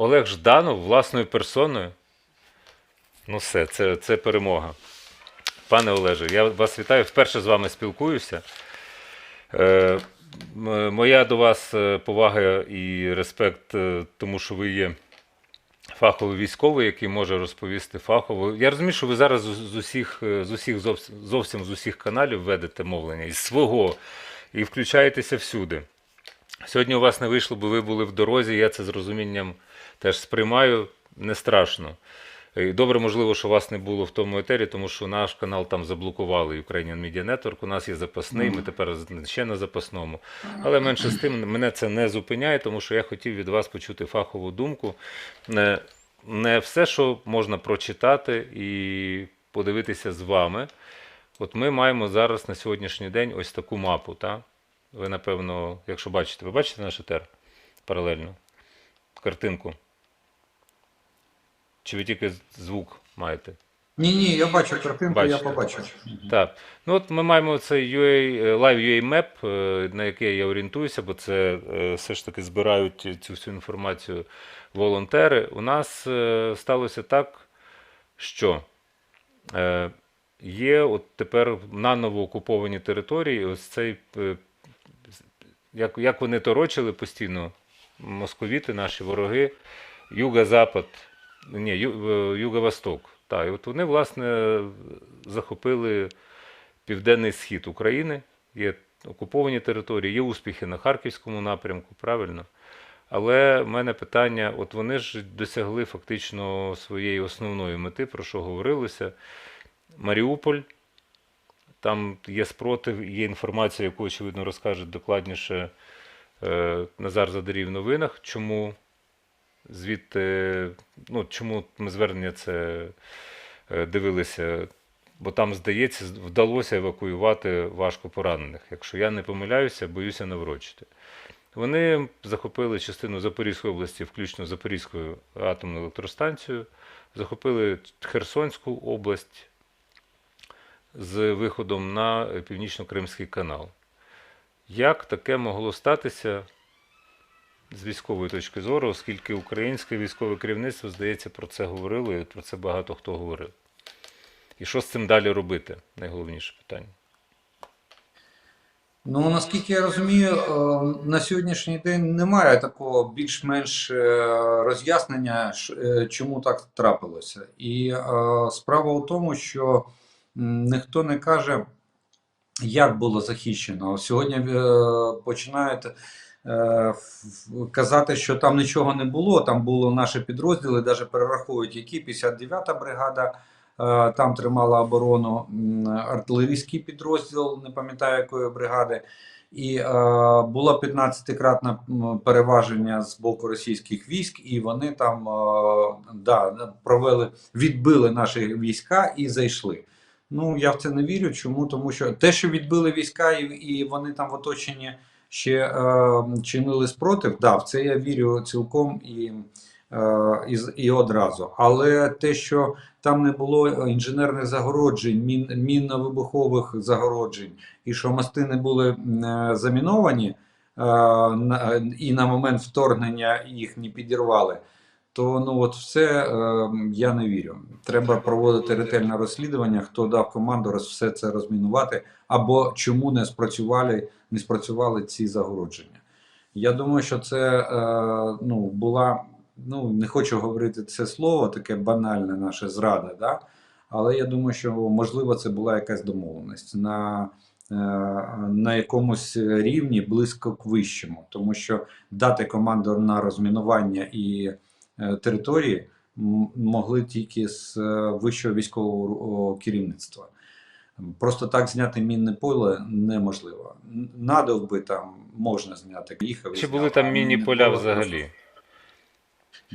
Олег Жданов власною персоною. Ну все, це, це перемога. Пане Олеже, я вас вітаю. Вперше з вами спілкуюся. Е, моя до вас е, повага і респект, е, тому що ви є фаховий військовий, який може розповісти фахово. Я розумію, що ви зараз з, усіх, е, з усіх зовсім з усіх каналів ведете мовлення із свого і включаєтеся всюди. Сьогодні у вас не вийшло, бо ви були в дорозі. Я це з розумінням теж сприймаю. Не страшно. І Добре, можливо, що вас не було в тому етері, тому що наш канал там заблокували Ukrainian Media Network. У нас є запасний, ми тепер ще на запасному. Але менше з тим мене це не зупиняє, тому що я хотів від вас почути фахову думку. Не, не все, що можна прочитати і подивитися з вами. От ми маємо зараз на сьогоднішній день ось таку мапу. Та? Ви, напевно, якщо бачите, ви бачите наш етер паралельно? Картинку. Чи ви тільки звук маєте? Ні, ні, я бачу картинку, я Бачите. побачив. Так. Ну от ми маємо цей UA, е, Live UA Map, е, на який я орієнтуюся, бо це е, все ж таки збирають цю всю інформацію волонтери. У нас сталося так, що є от тепер наново окуповані території. Ось цей, як, як вони торочили постійно, московіти, наші вороги, юго-запад, ні, е, юго-восток. Так, і от вони, власне, захопили південний схід України, є окуповані території, є успіхи на Харківському напрямку, правильно? Але в мене питання: от вони ж досягли фактично своєї основної мети, про що говорилося. Маріуполь, там є спротив, є інформація, яку, очевидно, розкаже докладніше е, Назар Задарів в новинах. Чому звідти, ну, чому ми звернення це е, дивилися? Бо там, здається, вдалося евакуювати важко поранених. Якщо я не помиляюся, боюся наврочити. Вони захопили частину Запорізької області, включно Запорізьку атомну електростанцію, захопили Херсонську область з виходом на Північно-Кримський канал. Як таке могло статися з військової точки зору, оскільки українське військове керівництво, здається, про це говорило, і про це багато хто говорив. І що з цим далі робити? Найголовніше питання. Ну наскільки я розумію, е, на сьогоднішній день немає такого більш-менш е, роз'яснення, е, чому так трапилося. І справа у тому, що ніхто не каже, як було захищено. Сьогодні починають казати, що там нічого не було. Там були наші підрозділи, навіть перераховують, які 59-та бригада. е, Там тримала оборону артилерійський підрозділ, не пам'ятаю якої бригади, і е, було 15-кратне переваження з боку російських військ, і вони там е, да, провели, відбили наші війська і зайшли. Ну, я в це не вірю. Чому? Тому що те, що відбили війська, і, і вони там в оточенні ще е, чинили спротив, да, в це я вірю цілком і, е, і, і одразу. Але те, що там не було інженерних загороджень, мін, мінно-вибухових загороджень, і що мости не були е, заміновані, е, і на момент вторгнення їх не підірвали, то ну от все е, я не вірю. Треба проводити ретельне розслідування, хто дав команду роз, все це розмінувати, або чому не спрацювали, не спрацювали ці загородження. Я думаю, що це е, ну, була, ну не хочу говорити це слово, таке банальне наше зрада, да? але я думаю, що можливо це була якась домовленість на, е, на якомусь рівні близько к вищому, тому що дати команду на розмінування і території могли тільки з е, вищого військового керівництва. Просто так зняти мінне поле неможливо. Надовби там можна зняти. Їхав Чи були там мінні поля взагалі?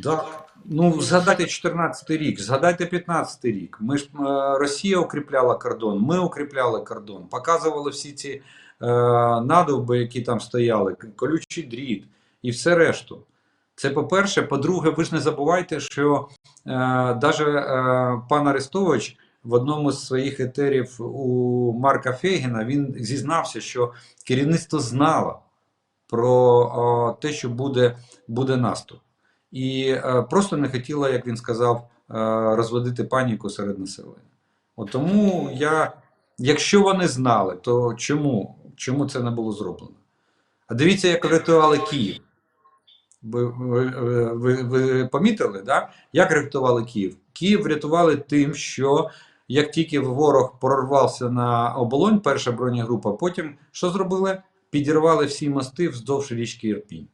Так. Ну, згадайте 14 рік, згадайте 15 рік. Ми ж е, Росія укріпляла кордон, ми укріпляли кордон, показували всі ці е, надовби, які там стояли, колючий дріт і все решту. Це по-перше. По-друге, ви ж не забувайте, що е, навіть е, пан Арестович в одному з своїх етерів у Марка Фейгіна він зізнався, що керівництво знало про о, те, що буде, буде наступ. і е, просто не хотіла, як він сказав, е, розводити паніку серед населення. От тому я, якщо вони знали, то чому, чому це не було зроблено? А дивіться, як рятували Київ. Ви, ви, ви, помітили, да? як рятували Київ? Київ врятували тим, що як тільки ворог прорвався на оболонь, перша бронегрупа, потім що зробили? Підірвали всі мости вздовж річки Ірпінь.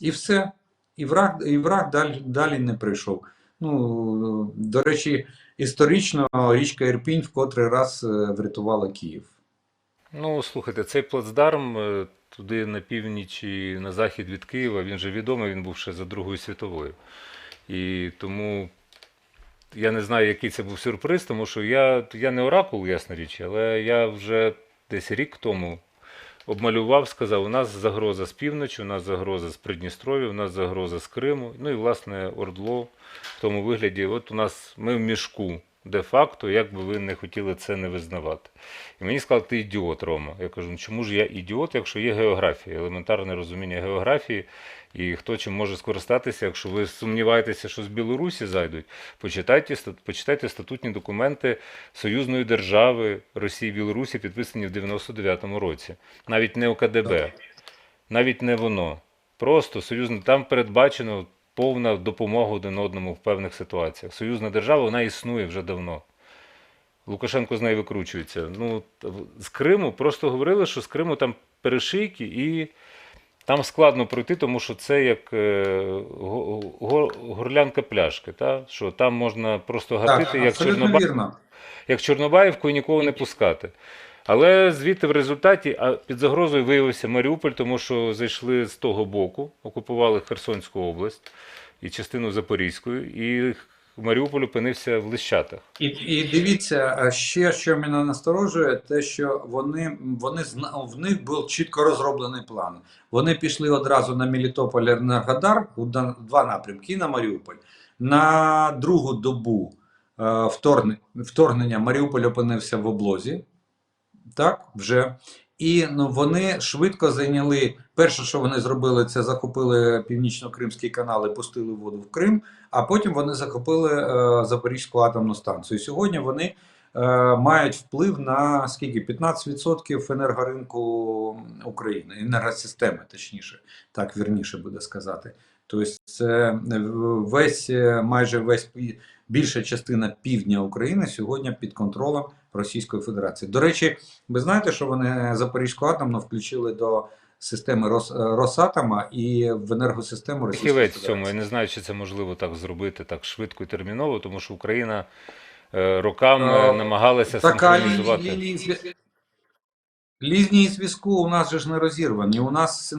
І все. І враг, і враг далі, далі не прийшов. Ну, до речі, історично річка Ірпінь в котрий раз е, врятувала Київ. Ну, слухайте, цей плацдарм е, туди на північ і на захід від Києва, він же відомий, він був ще за Другою світовою. І тому я не знаю, який це був сюрприз, тому що я, я не оракул, ясна річ, але я вже десь рік тому обмалював, сказав, у нас загроза з півночі, у нас загроза з Придністров'я, у нас загроза з Криму, ну і власне Ордло в тому вигляді. От у нас ми в мішку де-факто, як би ви не хотіли це не визнавати. І мені сказали, ти ідіот, Рома. Я кажу, ну чому ж я ідіот, якщо є географія, елементарне розуміння географії, і хто чим може скористатися, якщо ви сумніваєтеся, що з Білорусі зайдуть, почитайте, почитайте статутні документи союзної держави Росії і Білорусі, підписані в 99-му році. Навіть не ОКДБ, навіть не воно. Просто союзна, там передбачено повна допомога один одному в певних ситуаціях. Союзна держава, вона існує вже давно. Лукашенко з неї викручується. Ну, з Криму просто говорили, що з Криму там перешийки і там складно пройти, тому що це як е, го- го- горлянка пляшки. Та? Що там можна просто гатити, як, абсолютно Чорноба... як Чорнобаївку і нікого не пускати. Але звідти в результаті під загрозою виявився Маріуполь, тому що зайшли з того боку, окупували Херсонську область і частину Запорізької, і Маріуполь опинився в Лищатах. І, і дивіться, ще що мене насторожує, те, що вони, вони в них був чітко розроблений план. Вони пішли одразу на Мелітополь Енергодар, у два напрямки на Маріуполь. На другу добу е, вторгнення Маріуполь опинився в облозі. Так, вже. І ну, вони швидко зайняли. Перше, що вони зробили, це захопили північно-кримський канал і пустили воду в Крим. А потім вони захопили е, Запорізьку атомну станцію. Сьогодні вони е, мають вплив на скільки? 15% енергоринку України, енергосистеми, точніше, так вірніше буде сказати. Тобто, це весь е, майже весь більша частина півдня України сьогодні під контролем Російської Федерації. До речі, ви знаєте, що вони Запорізьку атомну включили до системи Рос, Росатома і в енергосистему Російської Фахівець в Федерації. цьому. Я не знаю, чи це можливо так зробити так швидко і терміново, тому що Україна е, роками Е, намагалася синхронізувати. лінії, зв'язку у нас же ж не розірвані. У нас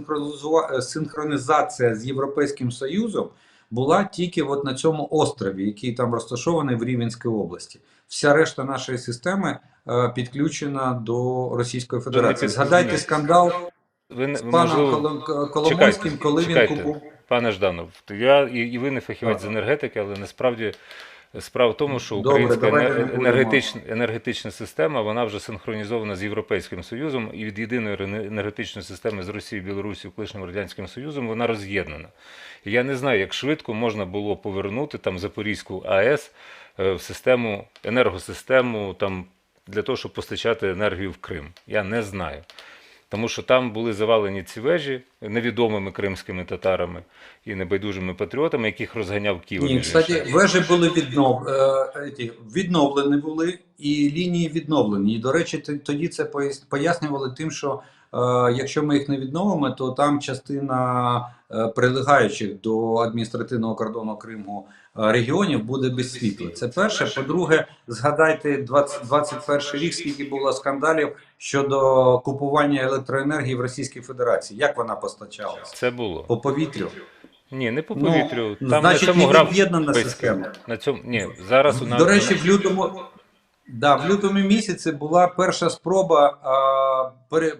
е, синхронізація з Європейським Союзом була тільки от на цьому острові, який там розташований в Рівненській області. Вся решта нашої системи е, підключена до Російської Федерації. Згадайте скандал Ви, з паном можливо, Колом- Коломойським, коли він чекайте. купував. Пане Жданов, я і, і ви не фахівець Так. з енергетики, але насправді справа в тому, що українська будемо. енергетична, енергетична система вона вже синхронізована з Європейським Союзом і від єдиної енергетичної системи з Росією, Білорусі, колишнім радянським Союзом вона роз'єднана. І я не знаю, як швидко можна було повернути там Запорізьку АЕС в систему енергосистему там для того, щоб постачати енергію в Крим. Я не знаю. Тому що там були завалені ці вежі невідомими кримськими татарами і небайдужими патріотами, яких розганяв Київ. Ні, кстати, вежі були віднов... е, відновлені були, і лінії відновлені. І, до речі, тоді це пояснювали тим, що е, якщо ми їх не відновимо, то там частина е, прилегаючих до адміністративного кордону Криму е, регіонів буде без світла. Це перше. По-друге, згадайте 20, 21 рік, скільки було скандалів щодо купування електроенергії в Російській Федерації. Як вона постачалася? Це було. По повітрю. Ні, не по Ну, там значить, на цьому не грав від'єднана система. На цьому ні, зараз у нас До речі, в лютому, да, в лютому місяці була перша спроба а, пере,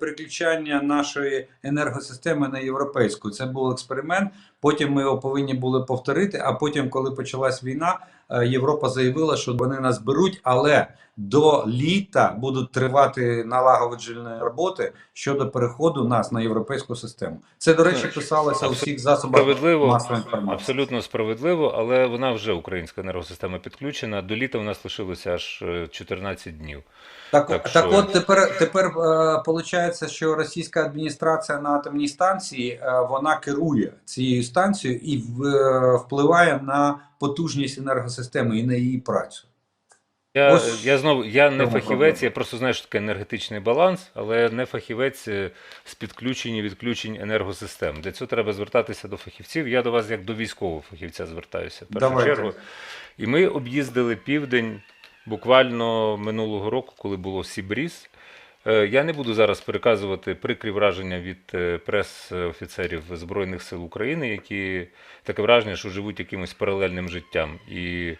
переключання нашої енергосистеми на європейську. Це був експеримент. Потім ми його повинні були повторити. А потім, коли почалась війна, е, Європа заявила, що вони нас беруть, але до літа будуть тривати налагоджені роботи щодо переходу нас на європейську систему. Це, до речі, писалося у всіх засобах Справедливо, масової інформації. абсолютно справедливо, але вона вже українська енергосистема підключена. До літа у нас лишилося аж е, 14 днів. Так, Так так, що- от тепер тепер е, виходить, що російська адміністрація на атомній станції е, вона керує цією станцією і в, е, впливає на потужність енергосистеми і на її працю. Я, Ось я знову я не фахівець, проблема. я просто знаю, що таке енергетичний баланс, але не фахівець е, з підключень і відключень енергосистем. Для цього треба звертатися до фахівців. Я до вас як до військового фахівця звертаюся в першу Давайте. чергу. І ми об'їздили південь буквально минулого року, коли було Сібріз. Е, Я не буду зараз переказувати прикрі враження від е, прес-офіцерів Збройних сил України, які таке враження, що живуть якимось паралельним життям і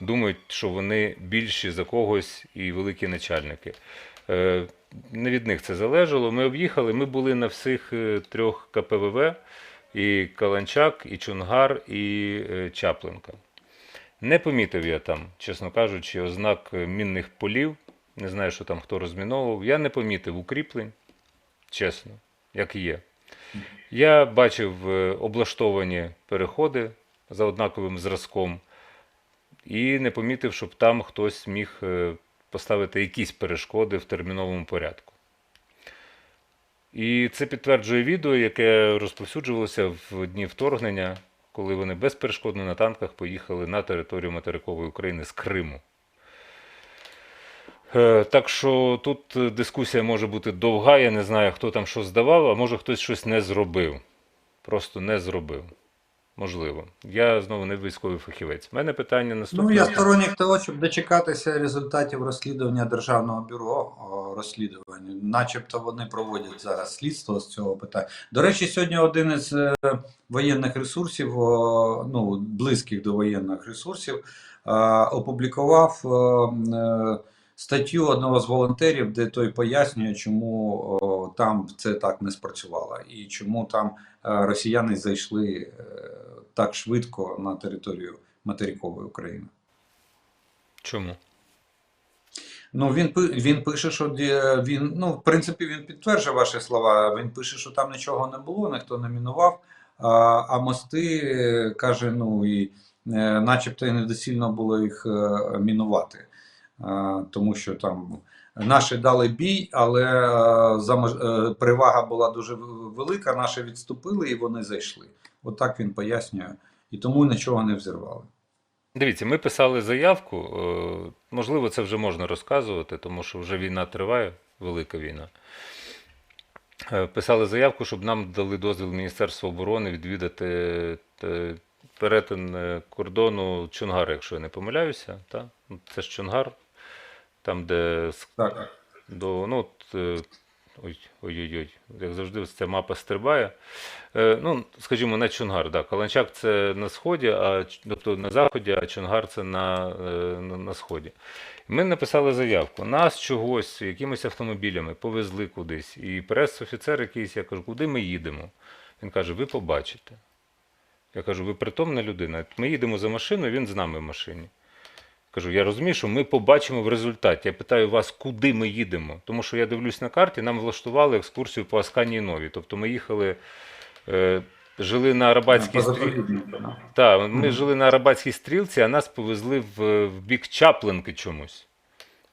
думають, що вони більші за когось і великі начальники. Е, Не від них це залежало. Ми об'їхали, ми були на всіх е, трьох КПВВ: і Каланчак, і Чунгар, і е, Чапленка. Не помітив я там, чесно кажучи, ознак мінних полів. Не знаю, що там хто розміновував. Я не помітив укріплень, чесно, як є. Я бачив облаштовані переходи за однаковим зразком і не помітив, щоб там хтось міг е, поставити якісь перешкоди в терміновому порядку. І це підтверджує відео, яке розповсюджувалося в дні вторгнення, коли вони безперешкодно на танках поїхали на територію материкової України з Криму. Е, Так що тут е, дискусія може бути довга, я не знаю, хто там що здавав, а може хтось щось не зробив. Просто не зробив. Можливо. Я знову не військовий фахівець. У мене питання наступне. Ну, я сторонник того, щоб дочекатися результатів розслідування Державного бюро о, розслідування. Начебто вони проводять зараз слідство з цього питання. До речі, сьогодні один із е, воєнних ресурсів, ну, близьких до воєнних ресурсів, е, опублікував е, статтю одного з волонтерів, де той пояснює, чому о, там це так не спрацювало, і чому там е, росіяни зайшли е, так швидко на територію материкової України. Чому? Ну він він пише, що він ну в принципі він підтверджує ваші слова. Він пише, що там нічого не було, ніхто не мінував. А, а мости е, каже, ну і начебто і недоцільно було їх мінувати, тому що там наші дали бій, але е, е, перевага була дуже велика. Наші відступили і вони зайшли. Отак він пояснює, і тому нічого не взірвали. Дивіться, ми писали заявку. е, Можливо, це вже можна розказувати, тому що вже війна триває, велика війна. Писали заявку, щоб нам дали дозвіл Міністерства оборони відвідати перетин кордону Чонгар, якщо я не помиляюся. Та? Ну, Це ж Чонгар, там, де Так. до, ну, от, е, ой, ой-ой-ой, як завжди, ця мапа стрибає. Е, ну, скажімо, на Чонгар, да. Каланчак це на сході, а, тобто на заході, а Чонгар це на, е, на, на сході. Ми написали заявку. Нас чогось, якимись автомобілями повезли кудись. І прес-офіцер якийсь, я кажу, куди ми їдемо? Він каже, ви побачите. Я кажу, ви притомна людина. Ми їдемо за машиною, він з нами в машині. Кажу, я розумію, що ми побачимо в результаті. Я питаю вас, куди ми їдемо. Тому що я дивлюсь на карті, нам влаштували екскурсію по Асканії Нові. Тобто ми їхали, е, жили на Арабатській стрілці. Так, ми Мгм. жили на Арабатській стрілці, а нас повезли в, в бік Чаплинки чомусь.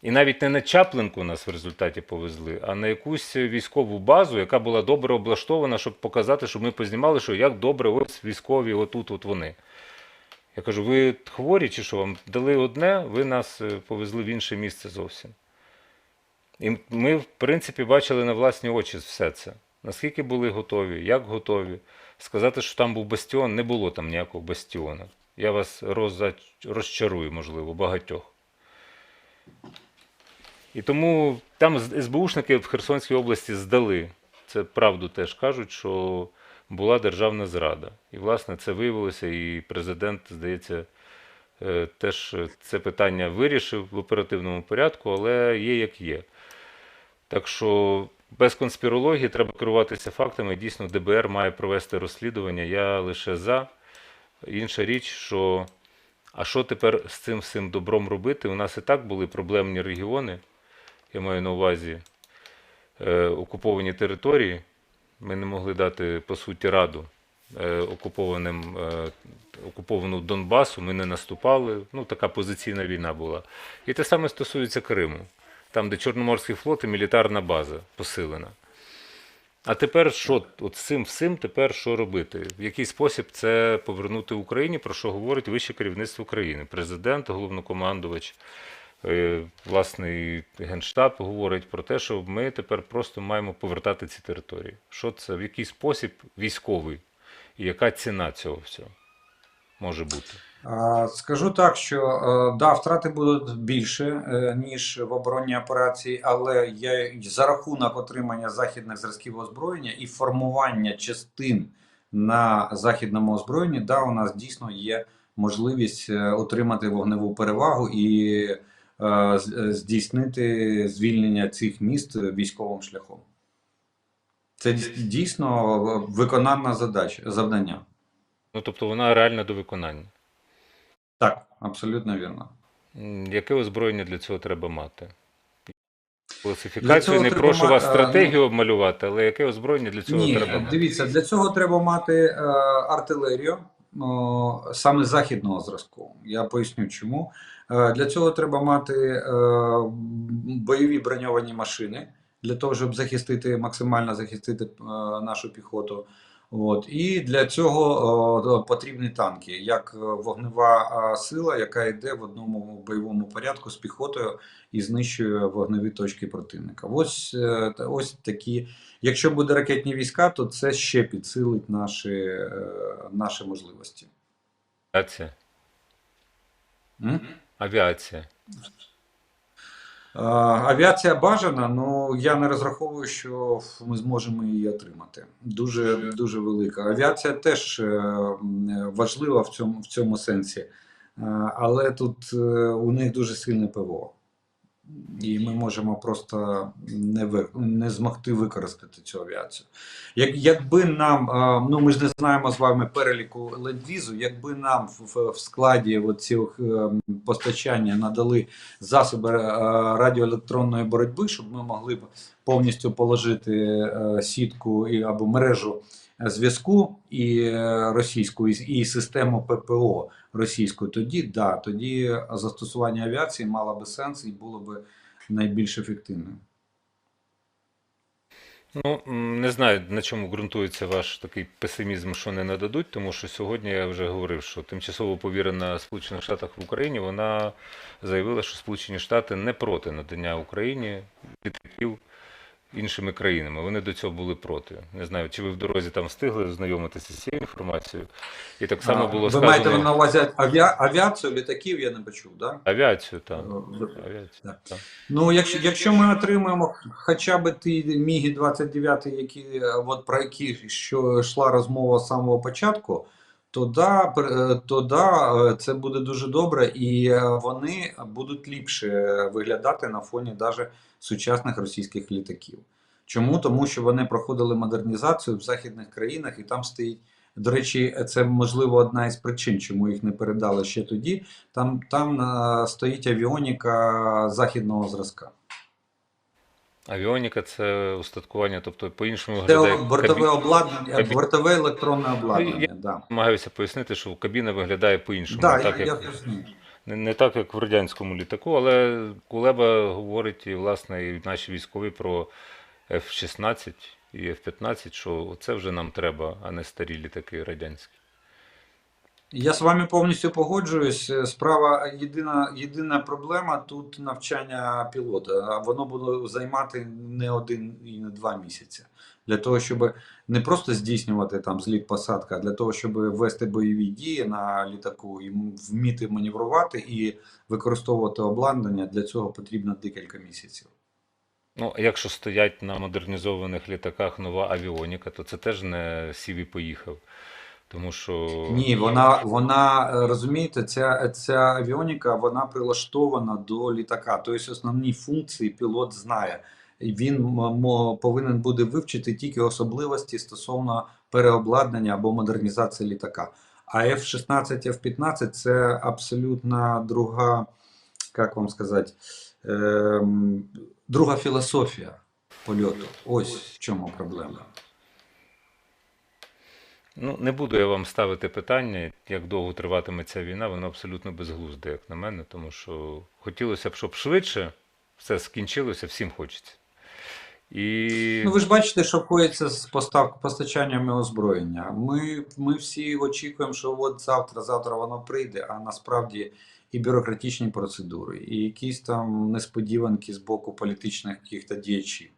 І навіть не на Чаплинку нас в результаті повезли, а на якусь військову базу, яка була добре облаштована, щоб показати, щоб ми познімали, що як добре ось військові, отут, от вони. Я кажу, ви хворі чи що? Вам дали одне, ви нас е, повезли в інше місце зовсім. І ми, в принципі, бачили на власні очі все це. Наскільки були готові, як готові. Сказати, що там був бастіон, не було там ніякого бастіону. Я вас розчарую, можливо, багатьох. І тому там СБУшники в Херсонській області здали. Це правду теж кажуть, що була державна зрада. І, власне, це виявилося, і президент, здається, е, теж це питання вирішив в оперативному порядку, але є як є. Так що без конспірології треба керуватися фактами. Дійсно, ДБР має провести розслідування. Я лише за. Інша річ, що а що тепер з цим всім добром робити? У нас і так були проблемні регіони, я маю на увазі е, окуповані території. Ми не могли дати, по суті, раду е, окупованим, е, окуповану Донбасу, ми не наступали. Ну, така позиційна війна була. І те саме стосується Криму, там, де Чорноморський флот і мілітарна база посилена. А тепер що от цим всім тепер що робити? В який спосіб це повернути Україні, про що говорить вище керівництво країни? Президент, головнокомандувач, власний генштаб говорить про те, що ми тепер просто маємо повертати ці території. Що це, в який спосіб військовий і яка ціна цього всього може бути? Скажу так, що е, да, втрати будуть більше, е, ніж в оборонній операції, але я за рахунок отримання західних зразків озброєння і формування частин на західному озброєнні, да, у нас дійсно є можливість е, отримати вогневу перевагу і е, е, здійснити звільнення цих міст військовим шляхом. Це дійсно виконанна задача, завдання. Ну тобто вона реальна до виконання. Так, абсолютно вірно. Яке озброєння для цього треба мати? Класифікацію не прошу ма- вас е, стратегію обмалювати, але яке озброєння для цього Ні, треба мати? дивіться, для цього треба мати е, артилерію саме західного зразку. Я поясню чому. Е, для цього треба мати е, бойові броньовані машини для того, щоб захистити максимально захистити е, нашу піхоту. От і для цього потрібні танки, як вогнева сила, яка йде в одному бойовому порядку з піхотою і знищує вогневі точки противника. Ось ось такі Якщо буде ракетні війська, то це ще підсилить наші, наші можливості. Авіація. Авіація. Авіація бажана, але я не розраховую, що ми зможемо її отримати. Дуже, дуже велика. Авіація теж е, важлива в цьому, в цьому сенсі, але тут е, у них дуже сильне ПВО. І ми можемо просто не, ви, не змогти використати цю авіацію. Як, якби нам, ну ми ж не знаємо з вами переліку ленд-візу, якби нам в, в, складі цих е, постачання надали засоби е, радіоелектронної боротьби, щоб ми могли б повністю положити е, сітку і, або мережу зв'язку і е, російську, і, систему ППО російську, тоді да, тоді застосування авіації мало би сенс і було б найбільш ефективним. Ну, не знаю, на чому ґрунтується ваш такий песимізм, що не нададуть, тому що сьогодні я вже говорив, що тимчасово повірена Сполучених Штатах в Україні, вона заявила, що Сполучені Штати не проти надання Україні літаків іншими країнами. Вони до цього були проти. Не знаю, чи ви в дорозі там встигли ознайомитися з цією інформацією. І так само було Ви сказано маєте на увазі авіа, авіацію, літаків, я не почув, так? авіацію там. Да? Авіацію, Так. так. Ну, якщо, якщо ми отримаємо хоча б ті Міги 29, які е, от про які що йшла розмова з самого початку, то да, е, то да, е, це буде дуже добре, і е, вони будуть ліпше виглядати на фоні даже сучасних російських літаків. Чому? Тому що вони проходили модернізацію в західних країнах, і там стоїть. До речі, це можливо одна із причин, чому їх не передали ще тоді. Там, там стоїть авіоніка західного зразка. Авіоніка це устаткування, тобто по-іншому Це виглядає бортове кабі- обладнання, кабі- бортове електронне обладнання. я- Да. Намагаюся пояснити, що кабіна виглядає по-іншому. Да, так, я, я як... розумію. Не, не так, як в радянському літаку, але Кулеба говорить, і, власне, і наші військові про F-16 і F-15, що це вже нам треба, а не старі літаки радянські. Я з вами повністю погоджуюсь. Справа єдина, єдина проблема тут навчання пілота. Воно буде займати не один і не два місяці. Для того, щоб не просто здійснювати там зліт посадка, а для того, щоб вести бойові дії на літаку і вміти маневрувати і використовувати обладнання, для цього потрібно декілька місяців. Ну, якщо стоять на модернізованих літаках нова авіоніка, то це теж не сів і поїхав. Тому що Ні, вона, вона е, розумієте, ця, ця авіоніка вона прилаштована до літака. Тобто основні функції пілот знає. він повинен буде вивчити тільки особливості стосовно переобладнання або модернізації літака. А F-16, F-15 це абсолютно друга, як вам сказати, ем, друга філософія польоту. Ось в чому проблема. Ну, не буду я вам ставити питання, як довго триватиме ця війна, воно абсолютно безглузде, як на мене, тому що хотілося б, щоб швидше все скінчилося, всім хочеться. І Ну, ви ж бачите, що коїться з постав, постачаннями озброєння. Ми, ми всі очікуємо, що от завтра, завтра воно прийде, а насправді і бюрократичні процедури, і якісь там несподіванки з боку політичних яких-то діячів.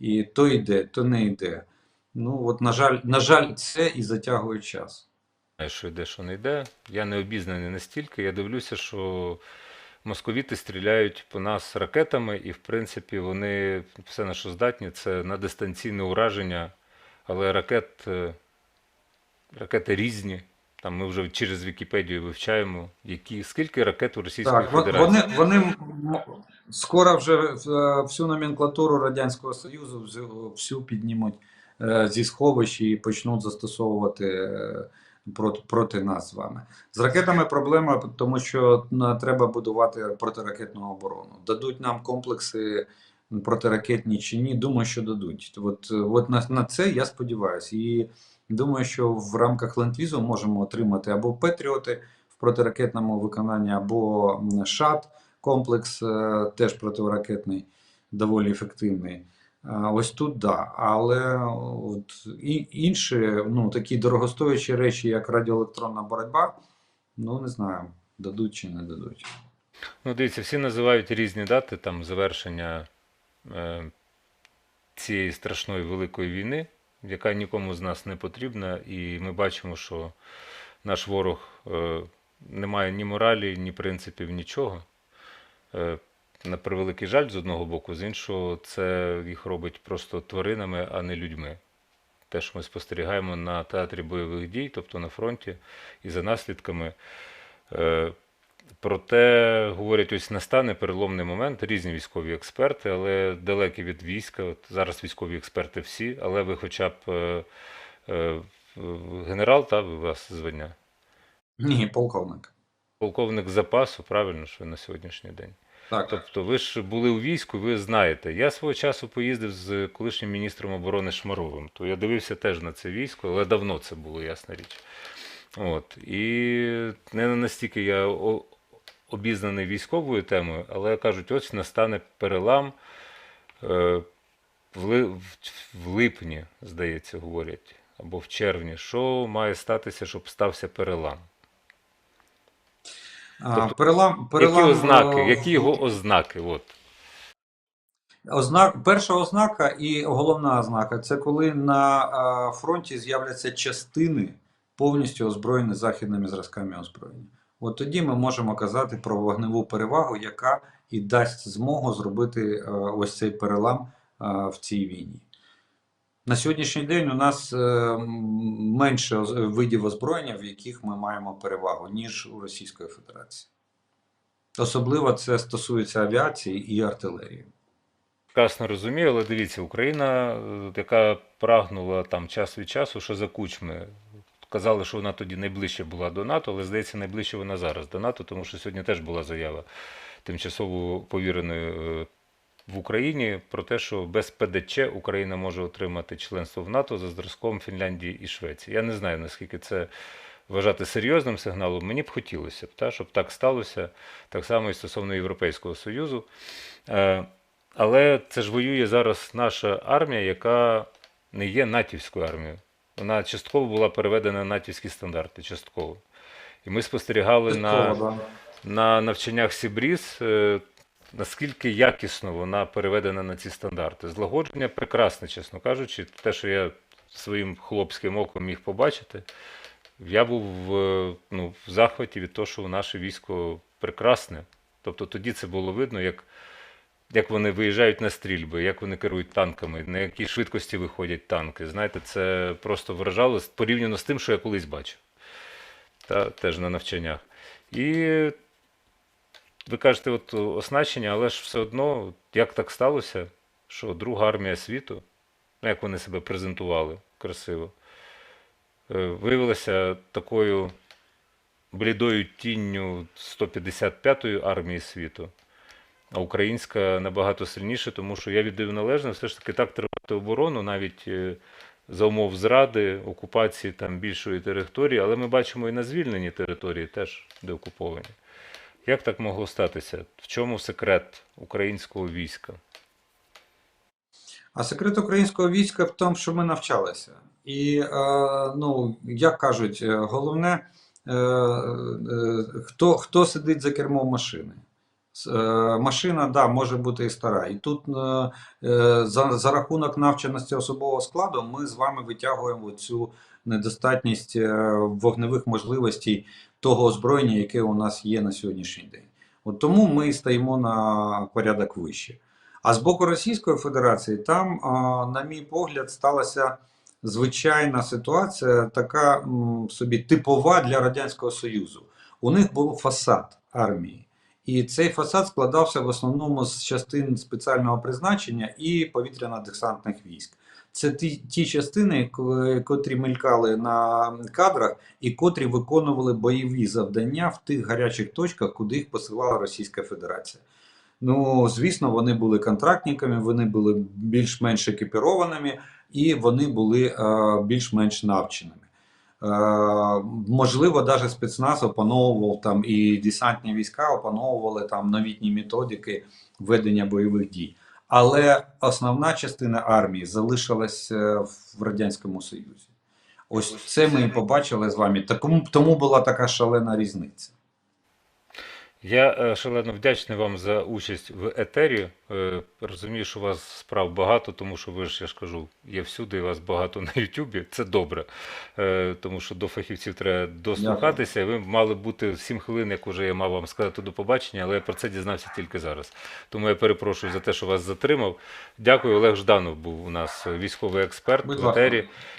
І то йде, то не йде. Ну, от, на жаль, на жаль, це і затягує час. знаю, що йде, що не йде. Я не обізнаний настільки. Я дивлюся, що московіти стріляють по нас ракетами, і в принципі вони все на що здатні, це на дистанційне ураження, але ракет, е, ракети різні. Там ми вже через Вікіпедію вивчаємо, які, скільки ракет у Російської Так, Федерації. вони, вони скоро вже е, всю номенклатуру Радянського Союзу всю, всю піднімуть е, зі сховищ і почнуть застосовувати е, проти, нас з вами. З ракетами проблема, тому що треба будувати протиракетну оборону. Дадуть нам комплекси протиракетні чи ні, думаю, що дадуть. От, е, от на, на це я сподіваюся. І думаю, що в рамках ленд-візу можемо отримати або Петріоти в протиракетному виконанні, або ШАТ, комплекс е, теж протиракетний, доволі ефективний. Ось тут да. Але от інші, ну, такі дорогостоячі речі, як радіоелектронна боротьба, ну не знаю, дадуть чи не дадуть. Ну, дивіться, всі називають різні дати там завершення е, цієї страшної великої війни, яка нікому з нас не потрібна, і ми бачимо, що наш ворог е, не має ні моралі, ні принципів, нічого. Е, на превеликий жаль, з одного боку, з іншого, це їх робить просто тваринами, а не людьми. Те, що ми спостерігаємо на театрі бойових дій, тобто на фронті, і за наслідками. Е, Проте, говорять, ось настане переломний момент, різні військові експерти, але далекі від війська. От зараз військові експерти всі, але ви хоча б е, е, генерал, та у вас звання, Ні, полковник. полковник запасу, правильно, що на сьогоднішній день. Так, Тобто ви ж були у війську, ви знаєте. Я свого часу поїздив з колишнім міністром оборони Шмаровим, то я дивився теж на це військо, але давно це було, ясна річ. От. І не настільки я обізнаний військовою темою, але кажуть, ось настане перелам е, в- в липні, здається, говорять, або в червні. Що має статися, щоб стався перелам? Тобто, перелам, перелам, які ознаки? е, Які його ознаки? От. Ознак, перша ознака і головна ознака це коли на е, фронті з'являться частини повністю озброєні західними зразками озброєння. От тоді ми можемо казати про вогневу перевагу, яка і дасть змогу зробити е, ось цей перелам в цій війні. На сьогоднішній день у нас е, менше видів озброєння, в яких ми маємо перевагу, ніж у Російської Федерації. Особливо це стосується авіації і артилерії. Прекрасно розумію, але дивіться, Україна, е, яка прагнула там час від часу, що за кучми. Казали, що вона тоді найближче була до НАТО, але здається, найближче вона зараз до НАТО, тому що сьогодні теж була заява тимчасово повіреної е, в Україні про те, що без ПДЧ Україна може отримати членство в НАТО за зразком Фінляндії і Швеції. Я не знаю, наскільки це вважати серйозним сигналом. Мені б хотілося б, та, щоб так сталося, так само і стосовно Європейського Союзу. Е, але це ж воює зараз наша армія, яка не є натівською армією. Вона частково була переведена на натівські стандарти. Частково. І ми спостерігали на, да. на навчаннях Сібріз, е, наскільки якісно вона переведена на ці стандарти. Злагодження прекрасне, чесно кажучи. Те, що я своїм хлопським оком міг побачити, я був ну, в захваті від того, що наше військо прекрасне. Тобто тоді це було видно, як як вони виїжджають на стрільби, як вони керують танками, на якій швидкості виходять танки. Знаєте, це просто вражало порівняно з тим, що я колись бачив. Та теж на навчаннях. І ви кажете, от оснащення, але ж все одно, як так сталося, що друга армія світу, ну, як вони себе презентували красиво, е, виявилася такою блідою тінню 155-ї армії світу. А українська набагато сильніша, тому що я віддаю належне все ж таки так тримати оборону, навіть е, за умов зради, окупації там більшої території, але ми бачимо і на звільнені території теж деокуповані. Як так могло статися? В чому секрет українського війська? А секрет українського війська в тому, що ми навчалися. І, е, ну, як кажуть, е, головне, е, хто, хто сидить за кермом машини. Машина, да, може бути і стара. І тут за, за рахунок навченості особового складу ми з вами витягуємо цю недостатність е, вогневих можливостей того озброєння, яке у нас є на сьогоднішній день. От тому ми і стоїмо на порядок вище. А з боку Російської Федерації там, на мій погляд, сталася звичайна ситуація, така собі типова для Радянського Союзу. У них був фасад армії. І цей фасад складався в основному з частин спеціального призначення і повітряно-десантних військ. Це ті, ті частини, котрі мелькали на кадрах і котрі виконували бойові завдання в тих гарячих точках, куди їх посилала Російська Федерація. Ну, звісно, вони були контрактниками, вони були більш-менш екіпірованими і вони були е, більш-менш навченими. Е, можливо, навіть спецназ опановував там і десантні війська опановували там новітні методики ведення бойових дій. Але основна частина армії залишилась е, в Радянському Союзі. Ось це ми і побачили з вами. Тому була така шалена різниця. Я е, шалено вдячний вам за участь в етері. Е, Розумію, що у вас справ багато, тому що ви ж, я ж кажу, є всюди, і вас багато на Ютубі. Це добре, Е, тому що до фахівців треба дослухатися. Ви мали бути 7 хвилин, як уже я мав вам сказати до побачення, але я про це дізнався тільки зараз. Тому я перепрошую за те, що вас затримав. Дякую. Олег Жданов був у нас військовий експерт в етері.